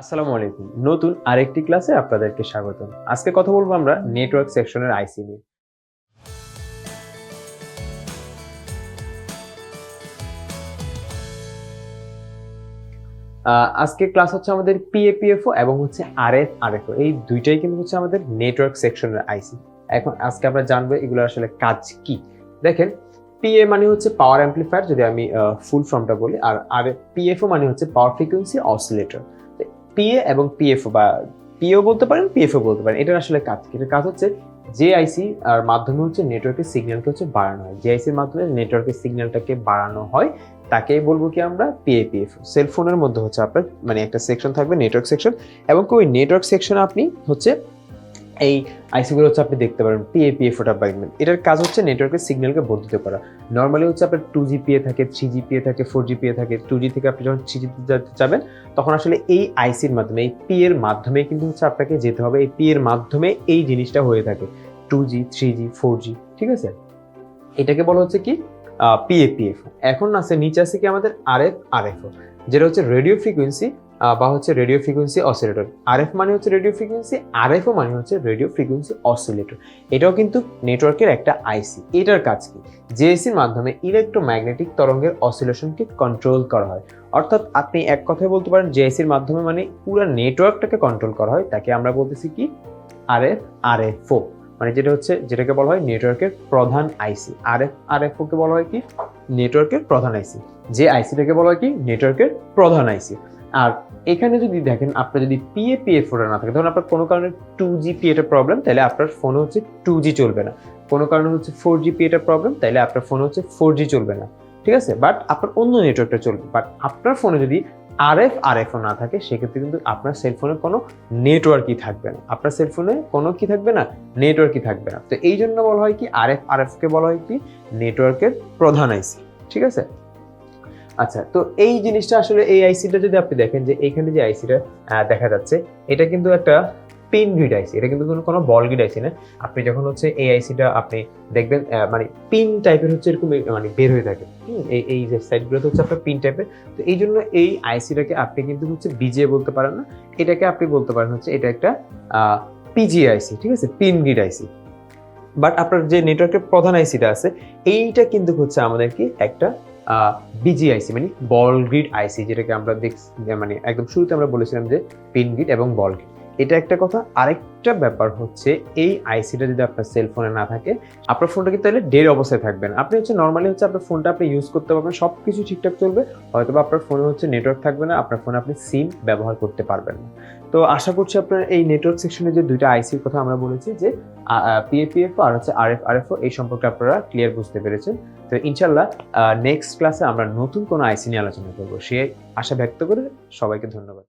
আসসালামু আলাইকুম। নতুন আরেকটি ক্লাসে আপনাদেরকে স্বাগতম। আজকে কথা বলব আমরা নেটওয়ার্ক সেকশনের আইসি নিয়ে। আজকে ক্লাস হচ্ছে আমাদের পিএপিএফও এবং হচ্ছে আরএফ আরএফও এই দুইটাই কিন্তু হচ্ছে আমাদের নেটওয়ার্ক সেকশনের আইসি। এখন আজকে আমরা জানব এগুলোর আসলে কাজ কি। দেখেন পিএ মানে হচ্ছে পাওয়ার অ্যাম্পলিফায়ার যদি আমি ফুল ফর্মটা বলি, আর আর পিএফও মানে হচ্ছে পাওয়ার ফ্রিকোয়েন্সি অসিলেটর পিএ এবং পিএফও বা পিও বলতে পারেন পিএফও বলতে পারেন, এটার আসলে কাজ কি? এটার কাজ হচ্ছে জেআইসি আর মাধ্যমে হচ্ছে নেটওয়ার্কের সিগন্যালকে হচ্ছে বাড়ানো হয়। জেআইসির মাধ্যমে নেটওয়ার্কের সিগন্যালটাকে বাড়ানো হয় তাকে বলব কি আমরা পিএপিএফ সেলফোনের মধ্যে হচ্ছে আপনার মানে একটা সেকশন থাকবে নেটওয়ার্ক সেকশন এবং ওই নেটওয়ার্ক সেকশন আপনি হচ্ছে এই আইসিগুলো হচ্ছে আপনি দেখতে পারেন পিএপিএফ ওটা পাইবেন এটার কাজ হচ্ছে নেটওয়ার্কের সিগন্যালকে বর্ধিত করা। নর্মালি হচ্ছে আপনার টু জিপিএ থাকে থ্রি জিপিএ থাকে ফোর জিপিএ থাকে টু জি থেকে আপনি যখন থ্রি জিতে যাবেন, তখন আসলে এই আইসির মাধ্যমে, এই পি এর মাধ্যমে কিন্তু হচ্ছে আপনাকে যেতে হবে। এই পি এর মাধ্যমে এই জিনিসটা হয়ে থাকে। Two G three G four G ঠিক আছে? এটাকে বলা হচ্ছে কি? পিএপিএফ এখন আছে, নিচে আছে কি আমাদের আর এফ আরএফ আরএফও যেটা হচ্ছে রেডিও ফ্রিকোয়েন্সি বা হচ্ছে রেডিও ফ্রিকোয়েন্সি অসিলেটর আরএফ মানে হচ্ছে রেডিও ফ্রিকোয়েন্সি আরএফও মানে হচ্ছে রেডিও ফ্রিকোয়েন্সি অসিলেটর এটাও কিন্তু নেটওয়ার্কের একটা আইসি এটার কাজ কি? জেএসির মাধ্যমে ইলেকট্রোম্যাগনেটিক তরঙ্গের অসিলেশনকে কন্ট্রোল করা হয়। অর্থাৎ আপনি এক কথায় বলতে পারেন জেএসির মাধ্যমে মানে পুরো নেটওয়ার্কটাকে কন্ট্রোল করা হয়। তাকে আমরা বলতেছি কি? আরএফ আরএফও মানে যেটা হচ্ছে, যেটাকে বলা হয় নেটওয়ার্কের প্রধান আইসি আরএফ আরএফও কে বলা হয় কি? নেটওয়ার্কের প্রধান আইসি যে আইসিটাকে বলা হয় কি? নেটওয়ার্কের প্রধান আইসি আর এখানে যদি দেখেন, আপনার যদি পিএ পিএ ফোনটা না থাকে, ধরুন আপনার কোনো কারণে টু জি পি পিএটা প্রবলেম তাহলে আপনার ফোনে হচ্ছে টু জি চলবে না। কোনো কারণে হচ্ছে ফোর জি পি পিএটা প্রবলেম তাহলে আপনার ফোনে হচ্ছে ফোর জি চলবে না। ঠিক আছে? বাট আপনার অন্য নেটওয়ার্কটা চলবে। বাট আপনার ফোনে যদি আর এফ আরএফ আরএফও না থাকে, সেক্ষেত্রে কিন্তু আপনার সেলফোনে কোনো নেটওয়ার্কই থাকবে না। আপনার সেলফোনে কোনো কি থাকবে না? নেটওয়ার্কই থাকবে না। তো এই জন্য বলা হয় কি আরএফ আরএফকে বলা হয় কি নেটওয়ার্কের প্রধান আইসি ঠিক আছে? আচ্ছা তো এই জিনিসটা আসলে এই আইসিটা যদি আপনি দেখেন যে এখানে যে আইসিটা দেখা যাচ্ছে, এটা কিন্তু একটা পিন গ্রিড আইসি এটা কিন্তু কোনো বল গ্রিড আইসি না। আপনি যখন হচ্ছে এই আইসিটা আপনি দেখবেন মানে পিন টাইপের হচ্ছে এরকম মানে বের হয়ে থাকে। এই এই যে সাইডগুলো হচ্ছে আপনার পিন টাইপের তো এই জন্য এই আইসিটাকে আপনি কিন্তু হচ্ছে বিজে বলতে পারেন না। এটাকে আপনি বলতে পারেন হচ্ছে এটা একটা পিজি আইসি ঠিক আছে? পিন গ্রিড আইসি বাট আপনার যে নেটওয়ার্কের প্রধান আইসিটা আছে, এইটা কিন্তু হচ্ছে আমাদের কি একটা বিজিআইসি মানে বল গ্রিড আইসি যেটাকে আমরা দেখ মানে একদম শুরুতে আমরা বলেছিলাম যে পিন গ্রিড এবং বল গ্রিড এটা একটা কথা। আরেকটা ব্যাপার হচ্ছে, এই আইসিটা যদি আপনার সেল ফোনে না থাকে, আপনার ফোনটা কিন্তু তাহলে ডের অবস্থায় থাকবেন। আপনি হচ্ছে নর্মালি হচ্ছে আপনার ফোনটা আপনি ইউজ করতে পারবেন সব কিছু ঠিকঠাক চলবে। হয়তো বা আপনার ফোনে হচ্ছে নেটওয়ার্ক থাকবে না, আপনার ফোনে আপনি সিম ব্যবহার করতে পারবেন না। তো আশা করছি আপনার এই নেটওয়ার্ক সেকশনে যে দুইটা আইসির কথা আমরা বলেছি, যে পিএপিএফ আর হচ্ছে আরএফ আরএফও এই সম্পর্কে আপনারা ক্লিয়ার বুঝতে পেরেছেন। তো ইনশাল্লাহ নেক্সট ক্লাসে আমরা নতুন কোনো আইসি নিয়ে আলোচনা করব। সে আশা ব্যক্ত করে সবাইকে ধন্যবাদ।